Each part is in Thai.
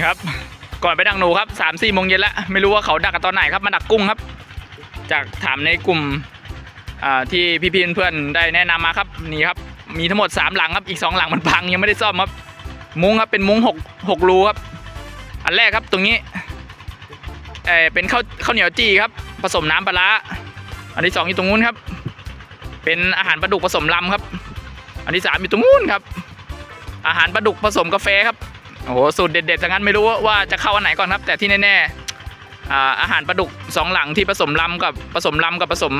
นี่ครับ ก่อนไปดักหนูครับสามสี่โมงเย็นแล้วไม่รู้ว่าเขาดักกันตอนไหนครับมาดักกุ้งครับ จากถามในกลุ่มอ่าที่พี่ๆเพื่อนได้แนะนำมาครับนี่ครับ มีทั้งหมดสามหลังครับอีกสองหลังมันพังยังไม่ได้ซ่อมครับ มุ้งครับเป็นมุ้งหกหกรูครับ อันแรกครับตรงนี้เออเป็นข้าวข้าวเหนียวจีครับ ผสมน้ำปลาร้าอันที่สองอยู่ตรงนู้นครับ เป็นอาหารปลาดุกผสมลำครับ อันที่สามอยู่ตรงนู้นครับ อาหารปลาดุกผสมกาแฟครับ อ้โหสูตรเด็ดๆทั้งนั้นไม่รู้ว่าจะเข้าอันไหนก่อนครับ แต่ที่แน่ๆอาอาหารปลาดุกสองหลังที่ผสมลำกับผสมลำกับผสม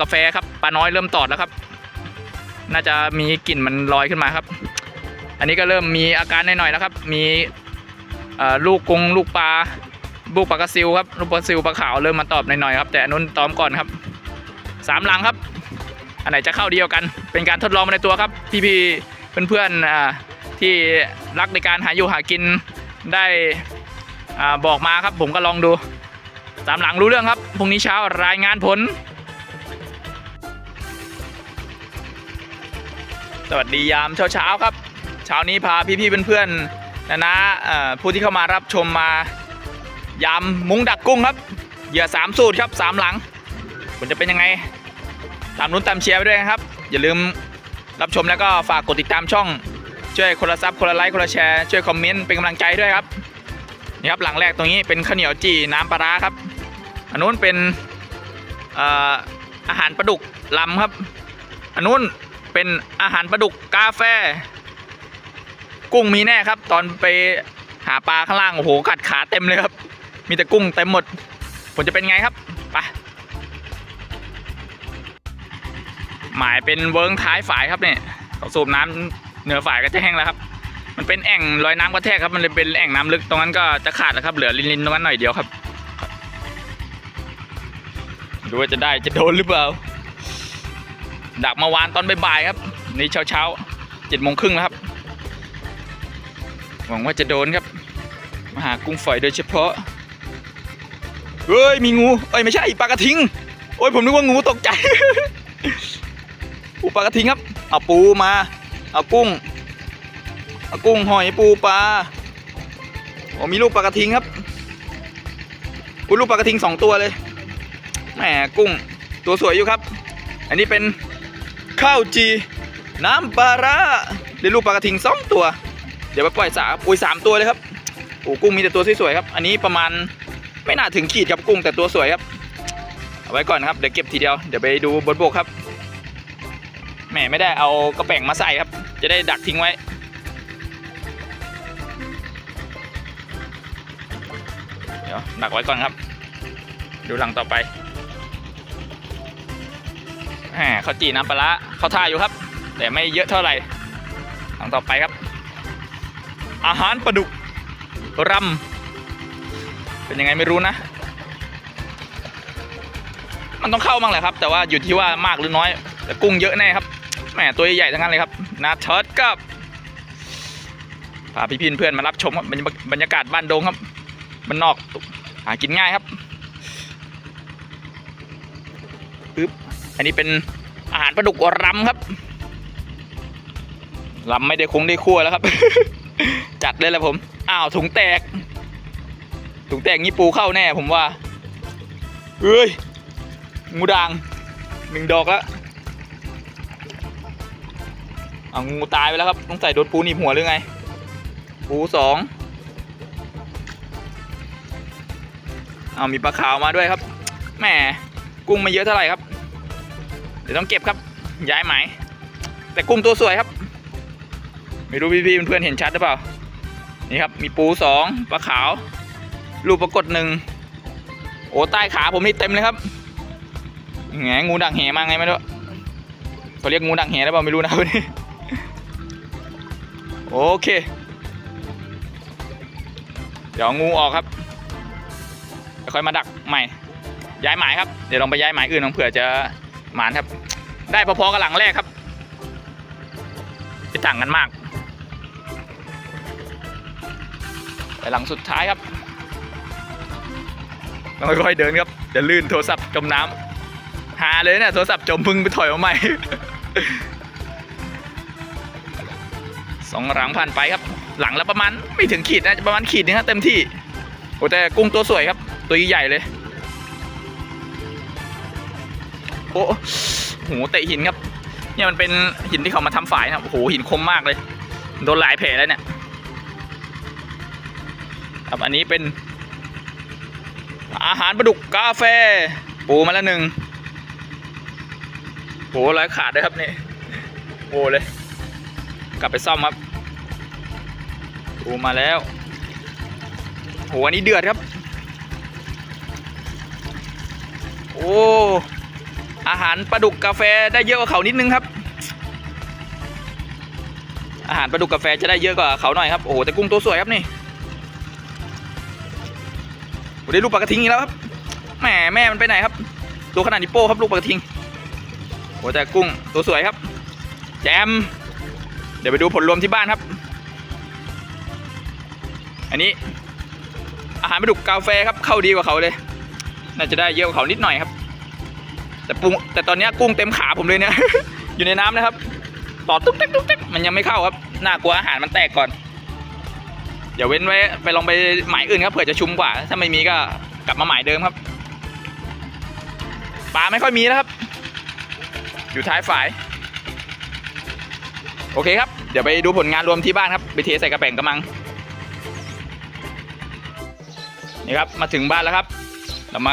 กาแฟครับปลาน้อยเริ่มตอดแล้วครับ น่าจะมีกลิ่นมันลอยขึ้นมาครับ อันนี้ก็เริ่มมีอาการหน่อยๆแล้วครับ มีลูกกงลูกปลาลูกปลากระซิวครับลูกปลากระซิวปลาขาวเริ่มมาตอบหน่อยๆครับแต่อนนู้นตอมก่อนครับสามหลังครับ อันไหนจะเข้าเดียวกัน เป็นการทดลองมาในตัวครับพี่ๆเพื่อนๆที่ รักในการหาอยู่หากินได้อบอกมาครับ ผมก็ลองดูสามหลังรู้เรื่องครับพรุ่งนี้เช้ารายงานผล สวัสดียามเช้าๆครับ เช้านี้พาพี่ๆเพื่อนๆนะนะผู้ที่เข้ามารับชมมายามมุ้งดักกุ้งครับเหยื่อสามสูตรครับสามหลังผลจะเป็นยังไง ตามนู้นตามเชียร์ไปด้วยนะครับ อย่าลืมรับชมแล้วก็ฝากกดติดตามช่อง ช่วยคนละซับคนละไลค์คนละแชร์ช่วยคอมเมนต์เป็นกำลังใจด้วยครับนี่ครับหลังแรกตรงนี้เป็นข้าวเหนียวจี่น้ำปลาร้าครับอันนู้นเป็นเอ่ออาหารปลาดุกลำครับอันนู้นเป็นอาหารปลาดุกกาแฟ กุ้งมีแน่ครับ ตอนไปหาปลาข้างล่างโอ้โหกัดขาเต็มเลยครับ มีแต่กุ้งเต็มหมดผลจะเป็นไงครับไปหมายเป็นเวิร์งท้ายฝายครับเนี่ยเขาสูบน้ำ เหนือฝ่ายก็จะแห้งแล้วครับ มันเป็นแอ่งลอยน้ำกระแทกครับ มันเลยเป็นแอ่งน้ำลึกตรงนั้นก็จะขาดแล้วครับ เหลือลินๆตรงนั้นหน่อยเดียวครับดูว่าจะได้จะโดนหรือเปล่า ดักเมาวานตอนบ่ายๆครับนี่เช้าๆเจ็ดโมงครึ่งแล้วครับ หวังว่าจะโดนครับ มาหากุ้งฝอยโดยเฉพาะเฮ้ยมีงูเอ้ยไม่ใช่ปลากระทิงโอ้ยผมนึกว่างูตกใจ ปูปลากระทิงครับเอาปูมา เอากุ้ง เอากุ้งหอยปูปลาโอ้มีลูกปลากระทิงครับอุ้ยลูกปลากระทิงสองตัวเลย แหมกุ้งตัวสวยอยู่ครับ อันนี้เป็นข้าวจี น้ำปลาร้าได้ลูกปลากระทิงสองตัว เดี๋ยวไปปล่อยสาปุยสามตัวเลยครับโอ้กุ้งมีแต่ตัวสวยๆครับ อันนี้ประมาณไม่น่าถึงขีดครับกุ้งแต่ตัวสวยครับ เอาไว้ก่อนครับ เดี๋ยวเก็บทีเดียว เดี๋ยวไปดูบนบกครับ แหมไม่ได้เอากระแป่งมาใส่ครับ จะได้ดักทิ้งไว้ เดี๋ยวดักไว้ก่อนครับ ดูหลังต่อไปแหมเขาจีน้ำปลาร้าเขาท่าอยู่ครับ แต่ไม่เยอะเท่าไหร่หลังต่อไปครับ อาหารปลาดุกรำเป็นยังไงไม่รู้นะ มันต้องเข้าบ้างแหละครับ แต่ว่าอยู่ที่ว่ามากหรือน้อย แต่กุ้งเยอะแน่ครับ แหมตัวใหญ่ๆทั้งนั้นเลยครับนาเทิร์ดกับพาพี่พินเพื่อนมารับชมครับบรรยากาศบ้านดงครับมันนอกหากินง่ายครับปึ๊บอันนี้เป็นอาหารปลาดุกรำครับรำไม่ได้คงได้คั่วแล้วครับ จัดเลยแหละผมอ้าวถุงแตก ถุงแตกงี้ปูเข้าแน่ผมว่าเฮ้ยงูด่างหนึ่งดอกแล้ว เอางูตายไปแล้วครับต้องใส่โดนปูหนีบหัวหรือไง ปูสองเอามีปลาขาวมาด้วยครับแหมกุ้งไม่เยอะเท่าไหร่ครับ เดี๋ยวต้องเก็บครับย้ายหมายแต่กุ้งตัวสวยครับ ไม่รู้พี่ๆเพื่อนๆเห็นชัดหรือเปล่า นี่ครับ มีปูสองปลาขาว ลูกปรากฏหนึ่งโอ้ใต้ขาผมนี่เต็มเลยครับแงงูดักแหมาไงไม่รู้เขาเรียกงูดักแหหรือเปล่าไม่รู้นะวันนี้ โอเค เดี๋ยวงูออกครับเดี๋ยวค่อยมาดักใหม่ ย้ายหมายครับ เดี๋ยวลองไปย้ายหมายอื่นลองเผื่อจะหมานครับ ได้พอๆกับหลังแรกครับไม่ต่างกันมากไปหลังสุดท้ายครับต้องค่อยๆเดินครับเดี๋ยวลื่นโทรศัพท์จมน้ำหาเลยเนี่ยโทรศัพท์จมพึ่งไปถอยมาใหม่ องหลังผ่านไปครับ หลังละประมาณไม่ถึงขีดนะประมาณขีดนึงครับเต็มที่โอ้แต่กุ้งตัวสวยครับ ตัวใหญ่เลยโอ้โหเตะหินครับเนี่ยมันเป็นหินที่เขามาทำฝายนะครับโอ้โหหินคมมากเลย โดนหลายแผลแล้วเนี่ยครับอันนี้เป็น อาหารปลาดุกกาแฟ ปูมาแล้วหนึ่งโหร้อยขาดเลยครับนี่โอ้เลย กลับไปซ่อมครับ ปูมาแล้วโหอันนี้เดือดครับ โอ้อาหารปลาดุกกาแฟได้เยอะกว่าเขานิดนึงครับ อาหารปลาดุกกาแฟจะได้เยอะกว่าเขาหน่อยครับโอ้โหแต่กุ้งตัวสวยครับนี่ได้ลูกปลากระทิงอีกแล้วครับแหมแม่มันไปไหนครับตัวขนาดนิ้โป้ครับลูกปลากระทิงโอ้แต่กุ้งตัวสวยครับ แจม เดี๋ยวไปดูผลรวมที่บ้านครับ อันนี้อาหารปลาดุกกาแฟครับเข้าดีกว่าเขาเลย น่าจะได้เยอะกว่าเขานิดหน่อยครับ แต่ปุงแต่ตอนนี้กุ้งเต็มขาผมเลยเนี่ย อยู่ในน้ำนะครับ ต่อตุ๊กติ๊กตุ๊กติ๊กมันยังไม่เข้าครับน่ากลัวอาหารมันแตกก่อนเดี๋ยวเว้นไว้ไปลองไปหมายอื่นครับเผื่อจะชุ่มกว่า ถ้าไม่มีก็กลับมาหมายเดิมครับปลาไม่ค่อยมีแล้วครับ อยู่ท้ายฝาย โอเคครับ เดี๋ยวไปดูผลงานรวมที่บ้านครับ ไปเทใส่กระแป่งกระมัง นี่ครับมาถึงบ้านแล้วครับ เรามา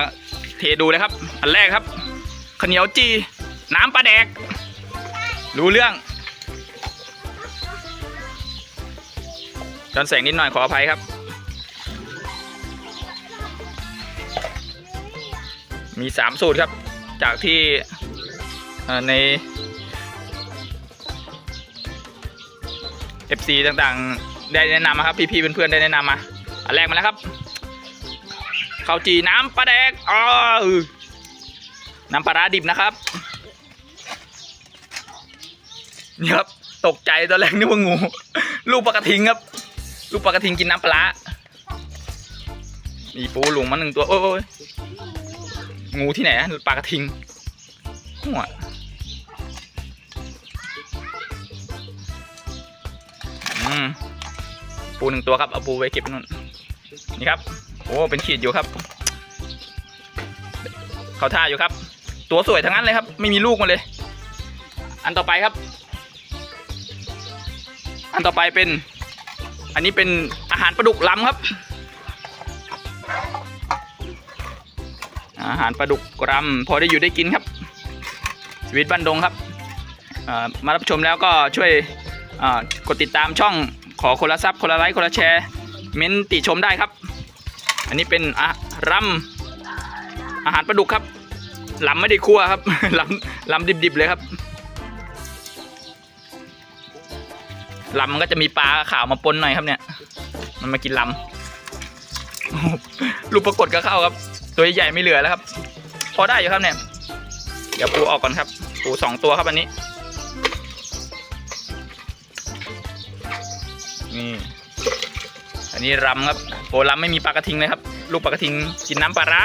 เทดูเลยครับ อันแรกครับข้าวเหนียวจี น้ำปลาแดก รู้เรื่องจอนแสงนิดหน่อยขออภัยครับ มีสามสูตรครับ จากที่เอ่อใน FC ต่างๆ ได้แนะนำมาครับ พี่ๆเพื่อนๆได้แนะนำมา อันแรกมาแล้วครับ ข้าวจีน้ำปลาแดกอ๋อน้ำปลาร้าดิบนะครับนี่ครับตกใจตอนแรกนึกว่างู ลูกปลากระทิงครับ ลูกปลากระทิงกินน้ำปลาร้ามีปูหลงมาหนึ่งตัวโอ้ยงูที่ไหนอะปลากระทิงหัวอืมปูหนึ่งตัวครับเอาปูไว้เก็บนู่นนี่ครับ โอ้เป็นขีดอยู่ครับ เขาท่าอยู่ครับ ตัวสวยทั้งนั้นเลยครับ ไม่มีลูกมาเลย อันต่อไปครับ อันต่อไปเป็น อันนี้เป็นอาหารปลาดุกล้ำครับ อาหารปลาดุกรำพอได้อยู่ได้กินครับชีวิตบ้านดงครับมารับชมแล้วก็ช่วยกดติดตามช่องขอคนละซับคนละไลค์คนละแชร์ เม้นติชมได้ครับ อันนี้เป็นอะรำอาหารปลาดุกครับลำไม่ได้คั่วครับลำลำดิบๆเลยครับลำมันก็จะมีปลาขาวมาปนหน่อยครับเนี่ย มันมากินลำลูกปรากฏก็เข้าครับ ตัวใหญ่ไม่เหลือแล้วครับ พอได้อยู่ครับเนี่ย เดี๋ยวปูออกก่อนครับ ปูสองตัวครับอันนี้ นี่ อันนี้รำครับโอ้รำไม่มีปลากระทิงเลยครับ ลูกปลากระทิงกินน้ำปลาร้า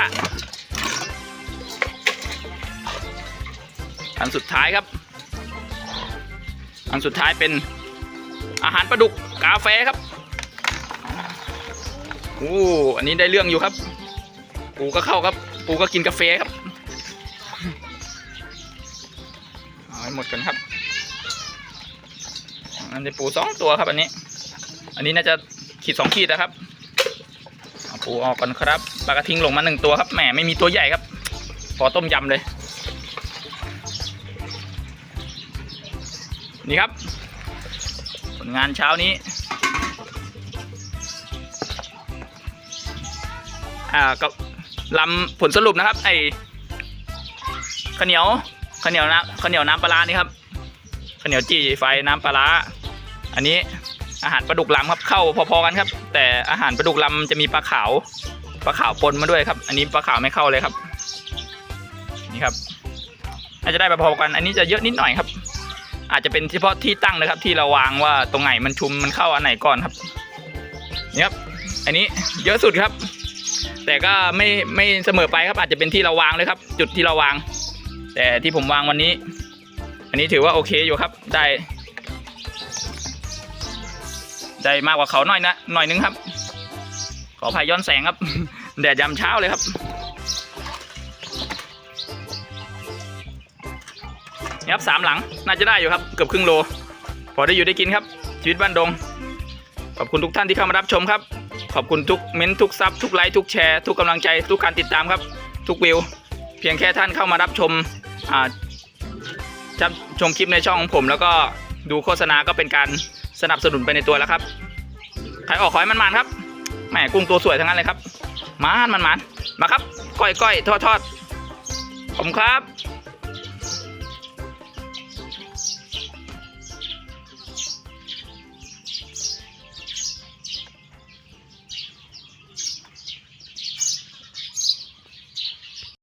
อันสุดท้ายครับ อันสุดท้ายเป็นอาหารปลาดุกกาแฟครับโอ้อันนี้ได้เรื่องอยู่ครับ ปูก็เข้าครับ ปูก็กินกาแฟครับเอาให้หมดกันครับอันนี้ปูสองตัวครับอันนี้ อันนี้น่าจะ ขีดสองขีดนะครับเอาปูออกก่อนครับปลากระทิงลงมาหนึ่งตัวครับแหมไม่มีตัวใหญ่ครับพอต้มยำเลย นี่ครับ ผลงานเช้านี้อ่าก็ลำผลสรุปนะครับ ไอข้าวเหนียวข้าวเหนียวน้ำข้าวเหนียวน้ำปลาร้านี่ครับข้าวเหนียวจีไฟน้ำปลาร้าอันนี้ อาหารปลาดุกลำครับเข้าพอๆกันครับ แต่อาหารปลาดุกลำจะมีปลาขาวปลาขาวปนมาด้วยครับ อันนี้ปลาขาวไม่เข้าเลยครับ นี่ครับน่าจะได้พอๆกัน อันนี้จะเยอะนิดหน่อยครับ อาจจะเป็นเฉพาะที่ตั้งนะครับ ที่เราวางว่าตรงไหนมันชุมมันเข้าอันไหนก่อนครับนี่ครับ อันนี้เยอะสุดครับ แต่ก็ไม่ไม่เสมอไปครับ อาจจะเป็นที่เราวางเลยครับ จุดที่เราวาง แต่ที่ผมวางวันนี้ อันนี้ถือว่าโอเคอยู่ครับ ได้ ได้มากกว่าเขาหน่อยนะหน่อยนึงครับ ขออภัยย้อนแสงครับ แดดยามเช้าเลยครับ นี่ครับสามหลังน่าจะได้อยู่ครับ เกือบครึ่งโล พอได้อยู่ได้กินครับ ชีวิตบ้านดง ขอบคุณทุกท่านที่เข้ามารับชมครับ ขอบคุณทุกเม้นทุกซับทุกไลค์ทุกแชร์ทุกกำลังใจทุกการติดตามครับ ทุกวิว เพียงแค่ท่านเข้ามารับชมอ่าชมคลิปในช่องของผม แล้วก็ดูโฆษณาก็เป็นการ สนับสนุนไปในตัวแล้วครับใครออกขอยมันมันครับแหมกุ้งตัวสวยทั้งนั้นเลยครับมันมันมันมาครับก้อยก้อยทอดทอดผมครับ